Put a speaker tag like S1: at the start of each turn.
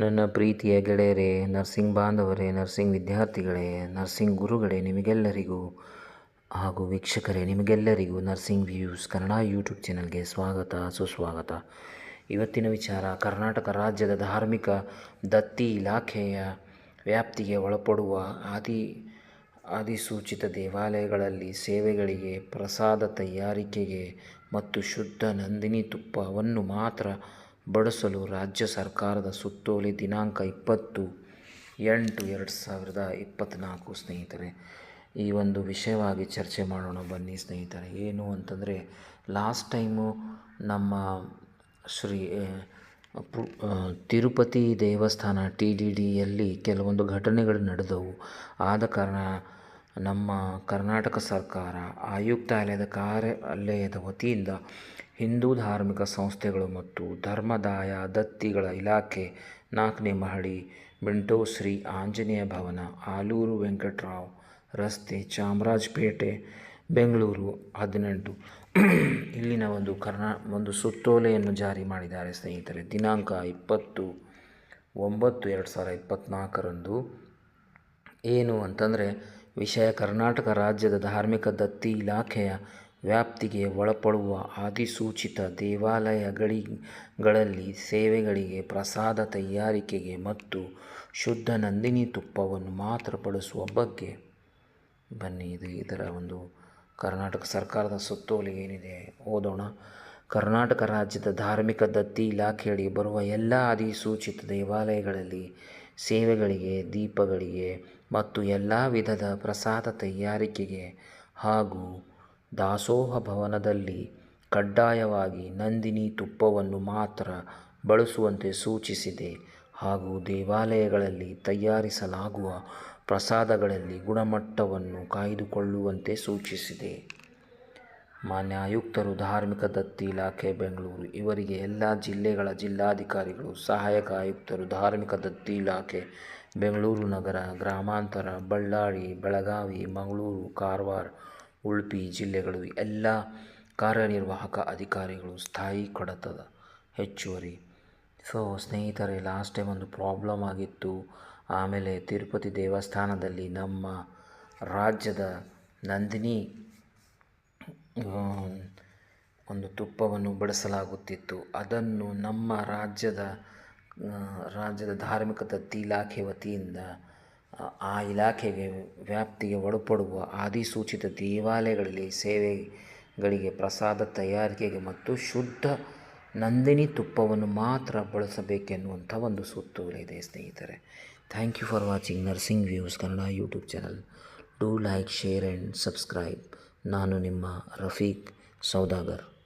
S1: ನನ್ನ ಪ್ರೀತಿಯ ಗೆಳೆಯರೇ, ನರ್ಸಿಂಗ್ ಬಾಂಧವರೇ, ನರ್ಸಿಂಗ್ ವಿದ್ಯಾರ್ಥಿಗಳೇ, ನರ್ಸಿಂಗ್ ಗುರುಗಳೇ, ನಿಮಗೆಲ್ಲರಿಗೂ ಹಾಗೂ ವೀಕ್ಷಕರೇ, ನಿಮಗೆಲ್ಲರಿಗೂ ನರ್ಸಿಂಗ್ ವ್ಯೂಸ್ ಕನ್ನಡ ಯೂಟ್ಯೂಬ್ ಚಾನಲ್ಗೆ ಸ್ವಾಗತ, ಸುಸ್ವಾಗತ. ಇವತ್ತಿನ ವಿಚಾರ, ಕರ್ನಾಟಕ ರಾಜ್ಯದ ಧಾರ್ಮಿಕ ದತ್ತಿ ಇಲಾಖೆಯ ವ್ಯಾಪ್ತಿಗೆ ಒಳಪಡುವ ಆದಿ ಅಧಿಸೂಚಿತ ದೇವಾಲಯಗಳಲ್ಲಿ ಸೇವೆಗಳಿಗೆ ಪ್ರಸಾದ ತಯಾರಿಕೆಗೆ ಮತ್ತು ಶುದ್ಧ ನಂದಿನಿ ತುಪ್ಪವನ್ನು ಮಾತ್ರ ಬಳಸಲು ರಾಜ್ಯ ಸರ್ಕಾರದ ಸುತ್ತೋಲೆ ದಿನಾಂಕ ಇಪ್ಪತ್ತು ಎಂಟು ಎರಡು ಸಾವಿರದ ಇಪ್ಪತ್ತ್ನಾಲ್ಕು ಸ್ನೇಹಿತರೆ. ಈ ಒಂದು ವಿಷಯವಾಗಿ ಚರ್ಚೆ ಮಾಡೋಣ ಬನ್ನಿ, ಸ್ನೇಹಿತರೆ. ಏನು ಅಂತಂದರೆ ಲಾಸ್ಟ್ ಟೈಮು ನಮ್ಮ ಶ್ರೀ ತಿರುಪತಿ ದೇವಸ್ಥಾನ ಟಿ ಡಿ ಡಿಯಲ್ಲಿ ಕೆಲವೊಂದು ಘಟನೆಗಳು ನಡೆದವು. ಆದ ಕಾರಣ ನಮ್ಮ ಕರ್ನಾಟಕ ಸರ್ಕಾರ ಆಯುಕ್ತಾಲಯದ ಕಾರ್ಯಾಲಯದ ವತಿಯಿಂದ ಹಿಂದೂ ಧಾರ್ಮಿಕ ಸಂಸ್ಥೆಗಳು ಮತ್ತು ಧರ್ಮದಾಯ ದತ್ತಿಗಳ ಇಲಾಖೆ ನಾಲ್ಕನೇ ಮಹಡಿ, ಮಿಂಟೋ ಶ್ರೀ ಆಂಜನೇಯ ಭವನ, ಆಲೂರು ವೆಂಕಟರಾವ್ ರಸ್ತೆ, ಚಾಮರಾಜಪೇಟೆ, ಬೆಂಗಳೂರು ಹದಿನೆಂಟು. ಇಲ್ಲಿನ ಒಂದು ಕರ್ನಾ, ಒಂದು ಸುತ್ತೋಲೆಯನ್ನು ಜಾರಿ ಮಾಡಿದ್ದಾರೆ ಸ್ನೇಹಿತರೆ. ದಿನಾಂಕ ಇಪ್ಪತ್ತು ಒಂಬತ್ತು ಎರಡು ಸಾವಿರ ಇಪ್ಪತ್ತ್ನಾಲ್ಕರಂದು ಏನು ಅಂತಂದರೆ ವಿಷಯ ಕರ್ನಾಟಕ ರಾಜ್ಯದ ಧಾರ್ಮಿಕ ದತ್ತಿ ಇಲಾಖೆಯ ವ್ಯಾಪ್ತಿಗೆ ಒಳಪಡುವ ಅಧಿಸೂಚಿತ ದೇವಾಲಯಗಳಿಗಳಲ್ಲಿ ಸೇವೆಗಳಿಗೆ ಪ್ರಸಾದ ತಯಾರಿಕೆಗೆ ಮತ್ತು ಶುದ್ಧ ನಂದಿನಿ ತುಪ್ಪವನ್ನು ಮಾತ್ರ ಬಳಸುವ ಬಗ್ಗೆ ಬನ್ನಿ. ಇದು ಇದರ ಒಂದು ಕರ್ನಾಟಕ ಸರ್ಕಾರದ ಸುತ್ತೋಲೆ ಏನಿದೆ ಓದೋಣ. ಕರ್ನಾಟಕ ರಾಜ್ಯದ ಧಾರ್ಮಿಕ ದತ್ತಿ ಇಲಾಖೆಯಡಿ ಬರುವ ಎಲ್ಲ ಅಧಿಸೂಚಿತ ದೇವಾಲಯಗಳಲ್ಲಿ ಸೇವೆಗಳಿಗೆ, ದೀಪಗಳಿಗೆ ಮತ್ತು ಎಲ್ಲ ವಿಧದ ಪ್ರಸಾದ ತಯಾರಿಕೆಗೆ ಹಾಗೂ ದಾಸೋಹ ಭವನದಲ್ಲಿ ಕಡ್ಡಾಯವಾಗಿ ನಂದಿನಿ ತುಪ್ಪವನ್ನು ಮಾತ್ರ ಬಳಸುವಂತೆ ಸೂಚಿಸಿದೆ ಹಾಗೂ ದೇವಾಲಯಗಳಲ್ಲಿ ತಯಾರಿಸಲಾಗುವ ಪ್ರಸಾದಗಳಲ್ಲಿ ಗುಣಮಟ್ಟವನ್ನು ಕಾಯ್ದುಕೊಳ್ಳುವಂತೆ ಸೂಚಿಸಿದೆ. ಮಾನ್ಯ ಆಯುಕ್ತರು ಧಾರ್ಮಿಕ ದತ್ತಿ ಇಲಾಖೆ, ಬೆಂಗಳೂರು. ಇವರಿಗೆ ಎಲ್ಲ ಜಿಲ್ಲೆಗಳ ಜಿಲ್ಲಾಧಿಕಾರಿಗಳು, ಸಹಾಯಕ ಆಯುಕ್ತರು ಧಾರ್ಮಿಕ ದತ್ತಿ ಇಲಾಖೆ, ಬೆಂಗಳೂರು ನಗರ, ಗ್ರಾಮಾಂತರ, ಬಳ್ಳಾರಿ, ಬೆಳಗಾವಿ, ಮಂಗಳೂರು, ಕಾರವಾರ, ಉಡುಪಿ ಜಿಲ್ಲೆಗಳು ಎಲ್ಲ ಕಾರ್ಯನಿರ್ವಾಹಕ ಅಧಿಕಾರಿಗಳು ಸ್ಥಾಯಿ ಕಡತದ ಹೆಚ್ಚುವರಿ. ಸೊ, ಸ್ನೇಹಿತರೆ ಲಾಸ್ಟ್ ಟೈಮ್ ಒಂದು ಪ್ರಾಬ್ಲಮ್ ಆಗಿತ್ತು. ಆಮೇಲೆ ತಿರುಪತಿ ದೇವಸ್ಥಾನದಲ್ಲಿ ನಮ್ಮ ರಾಜ್ಯದ ನಂದಿನಿ ಒಂದು ತುಪ್ಪವನ್ನು ಬಳಸಲಾಗುತ್ತಿತ್ತು. ಅದನ್ನು ನಮ್ಮ ರಾಜ್ಯದ ರಾಜ್ಯದ ಧಾರ್ಮಿಕ ದತ್ತಿ ಇಲಾಖೆ ವತಿಯಿಂದ ಆ, ಇಲಾಖೆಗೆ ವ್ಯಾಪ್ತಿಗೆ ಒಳಪಡುವ ಅಧಿಸೂಚಿತ ದೇವಾಲಯಗಳಲ್ಲಿ ಸೇವೆಗಳಿಗೆ ಪ್ರಸಾದ ತಯಾರಿಕೆಗೆ ಮತ್ತು ಶುದ್ಧ ನಂದಿನಿ ತುಪ್ಪವನ್ನು ಮಾತ್ರ ಬಳಸಬೇಕೆನ್ನುವಂಥ ಒಂದು ಸುತ್ತುಗಳಿದೆ ಸ್ನೇಹಿತರೆ. Thank you for watching nursing views Kannada YouTube channel do like share and subscribe ನಾನು ನಿಮ್ಮ ರಫೀಕ್ ಸೌದಾಗರ್.